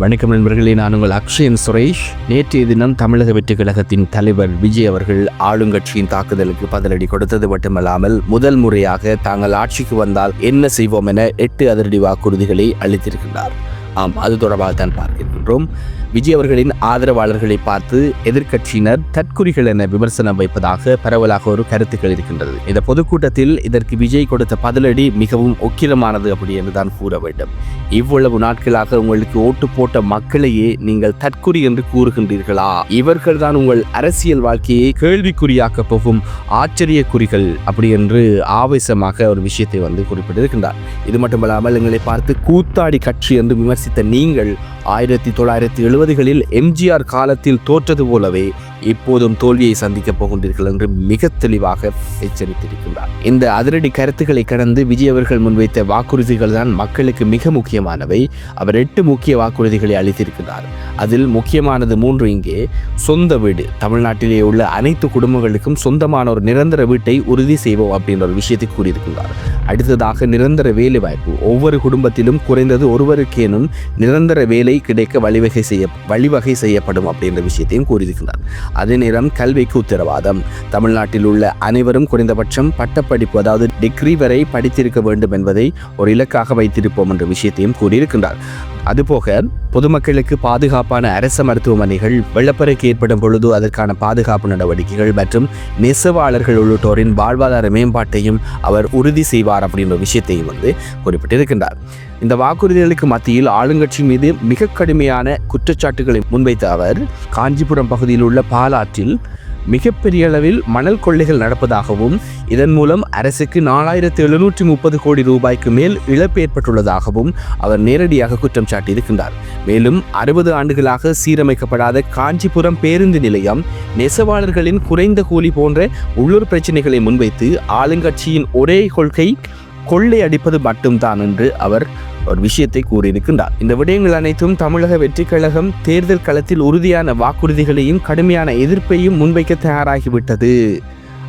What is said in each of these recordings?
வணக்கம் நண்பர்களே நான் உங்கள் அக்ஷயன் சுரேஷ். நேற்றைய தினம் தமிழக வெற்றி கழகத்தின் தலைவர் விஜய் அவர்கள் ஆளுங்கட்சியின் தாக்குதலுக்கு பதிலடி கொடுத்தது மட்டுமல்லாமல் முதல் முறையாக தாங்கள் ஆட்சிக்கு வந்தால் என்ன செய்வோம் என எட்டு அதிரடி வாக்குறுதிகளை அளித்திருக்கின்றார். ஆம் அது தொடர்பாக தான் பார்க்கின்றோம். விஜய் அவர்களின் ஆதரவாளர்களை பார்த்து எதிர்க்கட்சியினர் தற்குறிகள் என விமர்சனம் வைப்பதாக பரவலாக ஒரு கருத்துக்கள் இருக்கின்றது. இந்த பொதுக்கூட்டத்தில் இதற்கு விஜய் கொடுத்த பதிலடி மிகவும் ஒக்கிரமானது அப்படி என்று தான் கூற வேண்டும். இவ்வளவு நாட்களாக உங்களுக்கு ஓட்டு போட்ட மக்களையே நீங்கள் தற்குறி என்று கூறுகின்றீர்களா? இவர்கள் தான் உங்கள் அரசியல் வாழ்க்கையை கேள்விக்குறியாக்க போகும் ஆச்சரிய குறிகள் அப்படி என்று ஆவேசமாக ஒரு விஷயத்தை வந்து குறிப்பிட்டிருக்கின்றார். இது மட்டுமல்லாமல் எங்களை பார்த்து கூத்தாடி கட்சி என்று வாசித்த நீங்கள் ஆயிரத்தி தொள்ளாயிரத்தி எழுபதுகளில் எம்ஜிஆர் காலத்தில் தோற்றது போலவே இப்போதும் தோல்வியை சந்திக்கப் போகின்றீர்கள் என்று மிக தெளிவாக எச்சரித்திருக்கின்றார். இந்த அதிரடி கருத்துக்களை கடந்து விஜய் அவர்கள் முன்வைத்த வாக்குறுதிகள் தான் மக்களுக்கு மிக முக்கியமானவை. அவர் எட்டு முக்கிய வாக்குறுதிகளை அளித்திருக்கிறார். அதில் முக்கியமானது மூன்று இங்கே. சொந்த வீடு தமிழ்நாட்டிலே உள்ள அனைத்து குடும்பங்களுக்கும் சொந்தமான ஒரு நிரந்தர வீட்டை உறுதி செய்வோம் அப்படின்ற ஒரு விஷயத்தை கூறியிருக்கிறார் அடுத்ததாக நிரந்தர வேலை வாய்ப்பு ஒவ்வொரு குடும்பத்திலும் குறைந்தது ஒருவருக்கேனும் நிரந்தர வேலை கிடைக்க வழிவகை செய்ய வழிவகை செய்யப்படும் அப்படின்ற விஷயத்தையும் கூறியிருக்கிறார். அதே நேரம் கல்விக்கு உத்தரவாதம். தமிழ்நாட்டில் உள்ள அனைவரும் குறைந்தபட்சம் பட்டப்படிப்பு அதாவது டிகிரி வரை படித்திருக்க வேண்டும் என்பதை ஒரு இலக்காக வைத்திருப்போம் என்ற விஷயத்தையும் கூறியிருக்கின்றார். அதுபோக பொதுமக்களுக்கு பாதுகாப்பான அரச மருத்துவமனைகள் வெள்ளப்பெருக்கு ஏற்படும் பொழுது அதற்கான பாதுகாப்பு நடவடிக்கைகள் மற்றும் நெசவாளர்கள் உள்ளிட்டோரின் வாழ்வாதார மேம்பாட்டையும் அவர் உறுதி செய்வார் அப்படின்ற விஷயத்தையும் வந்து குறிப்பிட்டிருக்கின்றார். இந்த வாக்குறுதிகளுக்கு மத்தியில் ஆளுங்கட்சி மீது மிக கடுமையான குற்றச்சாட்டுகளை முன்வைத்த அவர் காஞ்சிபுரம் பகுதியில் உள்ள பாலாற்றில் மிகப்பெரிய அளவில் மணல் கொள்ளைகள் நடப்பதாகவும் இதன் மூலம் அரசுக்கு நாலாயிரத்து எழுநூற்றி முப்பது கோடி ரூபாய்க்கு மேல் இழப்பு ஏற்பட்டுள்ளதாகவும் அவர் நேரடியாக குற்றம் சாட்டியிருக்கின்றார். மேலும் அறுபது ஆண்டுகளாக சீரமைக்கப்படாத காஞ்சிபுரம் பேருந்து நிலையம் நெசவாளர்களின் குறைந்த கூலி போன்ற உள்ளூர் பிரச்சனைகளை முன்வைத்து ஆளுங்கட்சியின் ஒரே கொள்கை கொள்ளை அடிப்பது மட்டும்தான் என்று அவர் ஒரு விஷயத்தை கூறியிருக்கின்றார். இந்த விடயங்கள் அனைத்தும் தமிழக வெற்றிக் கழகம் தேர்தல் களத்தில் உறுதியான வாக்குறுதிகளையும் கடுமையான எதிர்ப்பையும் முன்வைக்க தயாராகிவிட்டது.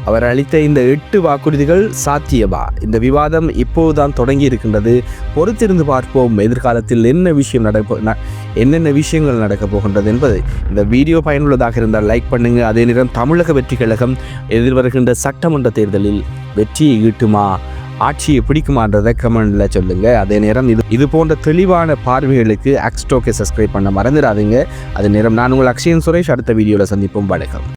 அவர் அளித்த இந்த எட்டு வாக்குறுதிகள் சாத்தியமா? இந்த விவாதம் இப்போதுதான் தொடங்கி இருக்கின்றது பொறுத்திருந்து பார்ப்போம். எதிர்காலத்தில் என்ன விஷயம் நடப்போ ந- என்னென்ன விஷயங்கள் நடக்கப் போகின்றது என்பது. இந்த வீடியோ பயனுள்ளதாக இருந்தால் லைக் பண்ணுங்கள் அதே நேரம் தமிழக வெற்றிக் கழகம் எதிர்வருகின்ற சட்டமன்ற தேர்தலில் வெற்றியை ஈட்டுமா? ஆட்சியை பிடிக்குமான்றதை கமெண்டில் சொல்லுங்கள் அதே நேரம் இது இது போன்ற தெளிவான பார்வைகளுக்கு ஆக்ஸ்டோக்கை சப்ஸ்கிரைப் பண்ண மறந்துடாதீங்க. அதே நேரம் நான் உங்கள் அக்ஷயன் சுரேஷ் அடுத்த வீடியோவில் சந்திப்போம். வணக்கம்.